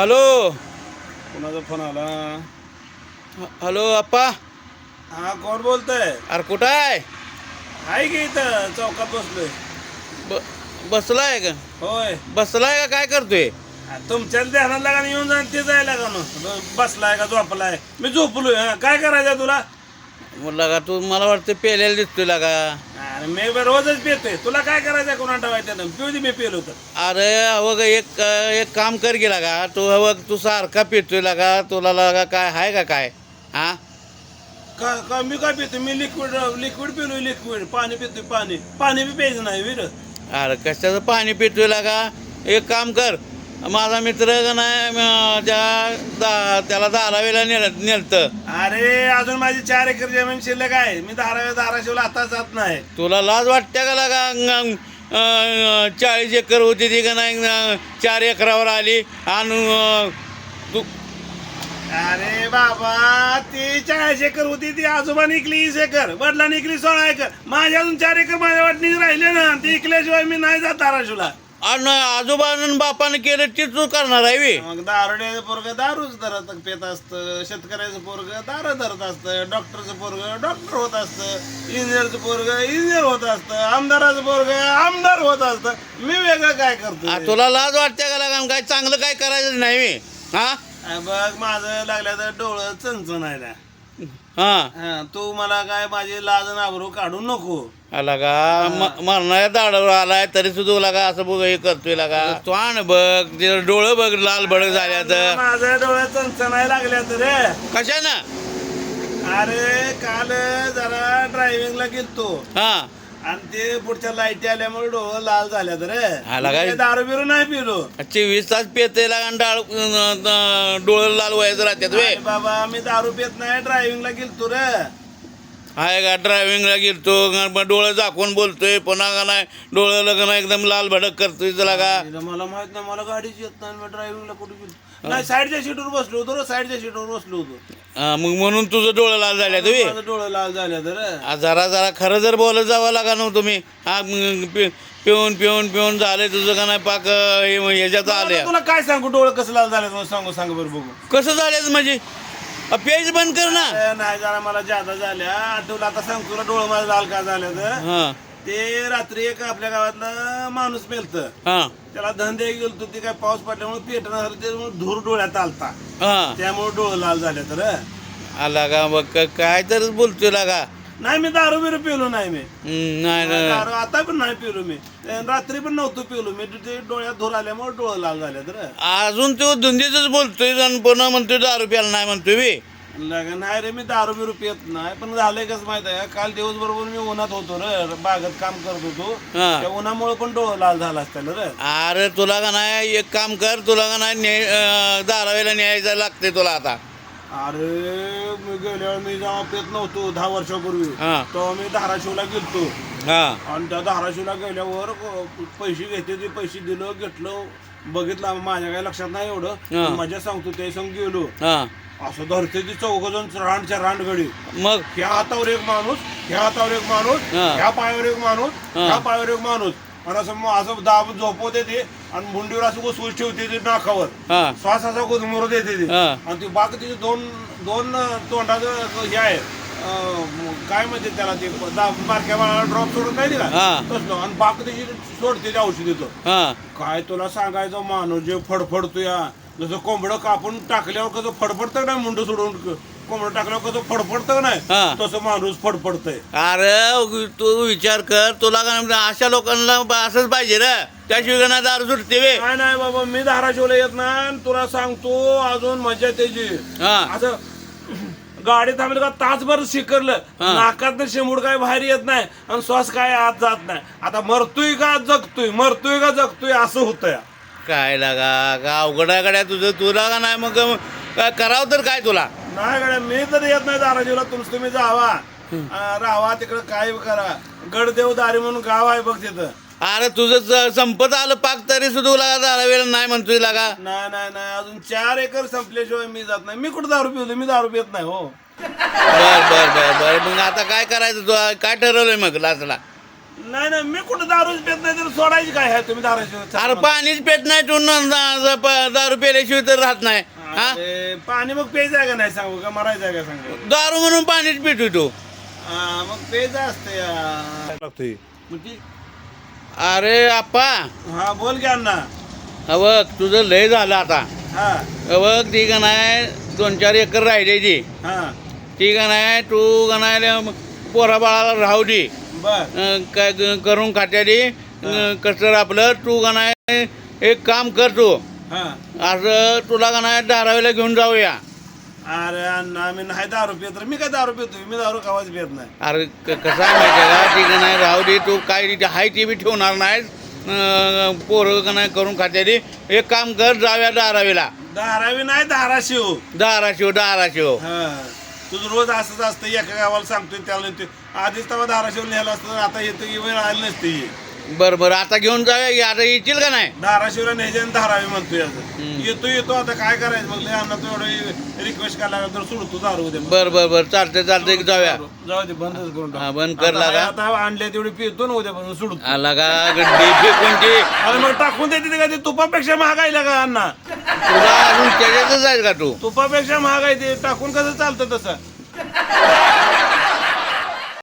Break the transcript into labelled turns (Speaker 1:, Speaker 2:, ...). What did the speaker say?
Speaker 1: Hello.
Speaker 2: कोणाचा phone आला?
Speaker 1: Hello अप्पा
Speaker 2: हा कोण बोलतय?
Speaker 1: अरे कुठं आहे
Speaker 2: आहे की इथं चौकात बसलोय.
Speaker 1: ब बसलाय का?
Speaker 2: होय.
Speaker 1: बसलाय का? काय करतोय?
Speaker 2: तुमच्या ध्यानात लागा येऊन जाण ते जायला का ना बसलाय का झोपलाय? मी झोपलोय. हा काय करायचं तुला?
Speaker 1: म्हणलं का तू मला वाटतं पेलेला दिसतोय लागा.
Speaker 2: अरे मी बी रोजच पितोय. तुला काय करायचं कोणा ठेवायचं पिऊ दे मी पेलो तर.
Speaker 1: अरे अवघ एक एक काम कर गेला का तू अवघ तू सारखा पितोय लागा. तुला लागा काय आहे का काय? हा?
Speaker 2: का का मी काय पितो मी लिक्विड लिक्विड पिलोय लिक्विड पाणी पितोय पाणी. पाणी बी प्यायचं नाही विर
Speaker 1: अरे कशाचं पाणी पितोय लागा? एक काम कर. माझा मित्र का नाही दा त्याला धारावेला नेल नेलतं.
Speaker 2: अरे अजून माझी चार एकर जमीन शिल्लक आहे. मी धारा धाराशिवला आता जात नाही.
Speaker 1: तुला लाज वाटते का लागा? अंग- चाळीस एकर होती ती का नाही चार एकरावर आली आणि अं, तू
Speaker 2: अरे बाबा ती चाळीस एकर होती ती आजोबा निकली वीस एकर वडला निकली सोळा एकर. माझ्या अजून चार एकर माझ्या वाटणी राहिले ना ती इकल्याशिवाय मी नाही जात धाराशिवला.
Speaker 1: आणि आजोबानं बापानं केलं ते तू करणार आहे वे.
Speaker 2: मग दारुड्याचं पोरग दारूच धरत पेत असतं शेतकऱ्याचं पोरग दारू धरत असतं डॉक्टरचं पोरग डॉक्टर होत असतं इंजिनियरचं पोरग इंजिनियर होत असतं आमदाराचं पोरग आमदार होत असतं. मी वेगळं काय
Speaker 1: आ,
Speaker 2: करतो
Speaker 1: तुला लाज वाटते का लागा काय चांगलं काय करायचं नाही वे हा?
Speaker 2: बघ माझं लागल्या तर डोळं चणचण आहे ना
Speaker 1: हा.
Speaker 2: हा, तू मला काय माझी लाज नाबरू काढू नको.
Speaker 1: आला का? म- मरणाऱ्या दाडावर आलाय तरी सुद्धा लागा असं बघ हे करतोय लागा तू आण बघ ते डोळं बघ लाल भडक झाल्या तर
Speaker 2: माझ्या डोळ्यात चणचणाय लागल्या तर रे.
Speaker 1: कशानं?
Speaker 2: अरे काल जरा ड्रायव्हिंगला गेलतो.
Speaker 1: हा.
Speaker 2: आणि ते पुढच्या लाईटी आल्यामुळे डोळं लाल झाल्यात रे? मी दारू बिरू नाही पिलो.
Speaker 1: चोवीस तास पेते लागा आणि डाळ डोळं लाल व्हायचं राहतात वे.
Speaker 2: अरे बाबा मी दारू पित नाही ड्रायव्हिंगला गेलतो रे.
Speaker 1: आहे का ड्रायव्हिंगला गेलतो मग डोळं झाकून बोलतोय पुन्हा का नाही डोळं लग्न एकदम लाल भडक करतोय तुला का?
Speaker 2: मला माहीत नाही मला गाडीच येत नाही मी ड्रायव्हिंगला कुठे गेलो? नाही साईडच्या सीटवर बसलो होतो रे साईडच्या सीटवर बसलो होतो.
Speaker 1: हा, मग म्हणून तुझं डोळं लाल झाल्या तुम्ही
Speaker 2: माझं डोळं लाल झाल्या तर
Speaker 1: जरा जरा खरं जर बोलत जावं लागा ना तुम्ही. हा मग पि- पिऊन पिऊन पिऊन झालंय तुझं का नाही पाक हे- ह्याच्यात आलंय.
Speaker 2: तुला काय सांगू डोळं कसं लाल झालं सांगू सांग बरं बघू.
Speaker 1: कसं झालं म्हणजे? पेज बंद कर ना.
Speaker 2: ए, नाही जरा मला जादा झाल्या. आठवलं आता सांग तुला डोळं माझं लाल का झालं तर
Speaker 1: हा.
Speaker 2: ते रात्री एक आपल्या गावातला माणूस मेलत.
Speaker 1: हा.
Speaker 2: त्याला धंदे गेलतो ते काय पाऊस पडल्यामुळे पेटणं झालं त्यामुळे धूर डोळ्यात आलता.
Speaker 1: हा.
Speaker 2: त्यामुळे डोळं लाल झाले तर
Speaker 1: आला का बघ क- काय तर बोलतोय लागा.
Speaker 2: नाही मी दारू बिरू पिलो नाही मी.
Speaker 1: हम्म, नाही नाही
Speaker 2: दारू आता पण नाही पिलो मी. रात्री पण नव्हतं पिलो मी. ते डोळ्यात धूर आल्यामुळे डोळं लाल झाले तर
Speaker 1: अजून तो धुंदीच बोलतोय आणि पुन्हा म्हणतोय दारू प्यायला नाही म्हणतोय बे.
Speaker 2: लगा नाही रे मी दारू बिरू पित नाही. पण झालंय कसं माहीत आहे का? काल दिवस बरोबर मी उन्हात होतो रे. बागत काम करत होतो.
Speaker 1: हा.
Speaker 2: त्या उन्हामुळे पण डोळं लाल झाला असतं रे.
Speaker 1: अरे तुला का नाही? एक काम कर तुला का नाही अं, धारावीला न्यायचं लागते तुला आता.
Speaker 2: अरे मी गेल्यावर मी जेव्हा पेत नव्हतो दहा वर्षापूर्वी
Speaker 1: हा.
Speaker 2: तेव्हा मी धाराशिवला गेलतो.
Speaker 1: हा.
Speaker 2: आणि त्या धाराशिवला गेल्यावर पैसे घेते ते पैसे दिलं घेतलं बघितलं माझ्या काही लक्षात नाही
Speaker 1: हा.
Speaker 2: एवढं मजा सांगतो ते संग गेलो.
Speaker 1: हा.
Speaker 2: असं धरते ती चौघ जण रांडच्या रांडगडी
Speaker 1: मग?
Speaker 2: ह्या हातावर एक माणूस ह्या हातावर एक माणूस
Speaker 1: हा.
Speaker 2: ह्या पायावर एक माणूस
Speaker 1: हा.
Speaker 2: ह्या पायावर एक माणूस. आणि असं मग असं दाब झोपवते ते आणि मुंडीवर असं घुसवून ठेवते ते नाकावर.
Speaker 1: हा.
Speaker 2: श्वास असा ते.
Speaker 1: हा.
Speaker 2: आणि ती बाग तिचे दोन दोन तोंडाचं हे आहे. अं, काय म्हणते त्याला ते दा- बारक्या बाळाला ड्रॉप सोडत नाही
Speaker 1: हा.
Speaker 2: तसलं. आणि बाग तिची सोडते ते औषधीचं
Speaker 1: हा.
Speaker 2: काय तुला सांगायचं माणूस जे फडफडतो या जसं कोंबडं कापून टाकल्यावर कसं फडफडतं नाही मुंड सोडून? क- कोंबडं टाकल्यावर कसं फडफडतं
Speaker 1: हा.
Speaker 2: नाही? तसं माणूस फडफडतंय.
Speaker 1: अरे तू विचार कर तुला का नाही अशा लोकांना असंच पाहिजे रे. त्याशिवाय का नाही दारू सुटते वे
Speaker 2: काय नाही बाबा मी धाराशिवला येत नाही आणि तुला सांगतो अजून मजा त्याची
Speaker 1: हा.
Speaker 2: असं गाडी थांबली का तासभर शिकरलं
Speaker 1: हा.
Speaker 2: नाकात शिमूड काय बाहेर येत नाही आणि श्वास काय आत जात नाही. आता मरतोय का जगतोय मरतोय का जगतोय असं होतं
Speaker 1: काय लागा का अवघड आहे गड्या तुझं. तुला का नाही मग काय करावं तर काय तुला?
Speaker 2: नाही गड्या मी तर येत नाही धाराशिवला तुमचं तुम्ही जावा. अं, राहावा तिकडं काय करा. गडदेव दारी म्हणून गाव आहे बघ तिथं.
Speaker 1: अरे तुझं संपत आलं पाक तरी सुद्धा तुला दारावेला नाही म्हणतोय लागा.
Speaker 2: नाही नाही नाही. अजून चार एकर संपल्याशिवाय मी जात नाही. मी कुठं दारू पिवतो मी दारू पित नाही हो.
Speaker 1: बर बर बर बर. मग आता काय करायचं? तू काय ठरवलंय मग लाचला
Speaker 2: नाही नाही मी कुठं दारूच पेत नाही तर सोडायची काय आहे? तुम्ही दारूची
Speaker 1: अरे पाणीच पेट नाही तू न- न- प- दारू पेल्याशिवाय तर राहत नाही. हा
Speaker 2: अरे, पाणी मग प्यायचं आहे का नाही सांगू का? मरायचं आहे का सांगू?
Speaker 1: दारू म्हणून पाणीच पितो तू.
Speaker 2: हा, मग प्यायचं असतं या. लागतोय.
Speaker 1: अरे आप्पा.
Speaker 2: हा बोल की अण्णा.
Speaker 1: हा बघ तुझं लय झालं आता.
Speaker 2: हा.
Speaker 1: बघ ती का नाही दोन चार एकर राहिले ती.
Speaker 2: हा.
Speaker 1: ती का नाही तू का नाही पोरा बाळाला राहू दे. अं, काय करून खात्याली कसं आपलं तू का नाही एक काम कर तू.
Speaker 2: हा.
Speaker 1: असं तुला का नाही धारावीला घेऊन जाऊया.
Speaker 2: अरे अण्णा मी नाही दारू पित मी काय दारू पितो मी दारू कवाच पित नाही.
Speaker 1: अरे क- कसं आहे माहिती आहे का? ती का नाही राहू दे तू. काय तिथे हाय ती बी ठेवणार नाहीस. अं, पोरं का नाही करून खात्याली एक काम कर जाऊया धारावीला
Speaker 2: धारावी नाही धाराशिव
Speaker 1: धाराशिव धाराशिव
Speaker 2: हा. तुझं रोज असंच असतं एका गावाला सांगतोय त्याला ते आधीच तेव्हा धाराशिव लिहायला असतं आता येतं वेळ आली नसते.
Speaker 1: बरं बरं आता घेऊन जाऊया आता येशील का नाही?
Speaker 2: धाराशिवला न्यायचे आणि धारावी म्हणतोय असं. येतो येतो आता काय करायचं? मग अण्णा तू एवढं रिक्वेस्ट करायला तर सोडतो दारू उद्या
Speaker 1: बरं बरं बरं चालतंय चालतंय जाऊया.
Speaker 2: जाऊ दे बंदच करून टाक.
Speaker 1: हा, बंद कर
Speaker 2: आता
Speaker 1: लागा.
Speaker 2: आता आणले तेवढी पितो ना उद्या सोडतो.
Speaker 1: आला का गड्डी फेकूनची
Speaker 2: अरे मग टाकून देते का ते तुपापेक्षा महागायला का अण्णा.
Speaker 1: तुला अजून त्याच्यातच जाईल का तू?
Speaker 2: तुपापेक्षा महागाय ते. टाकून कसं चालतं तसं?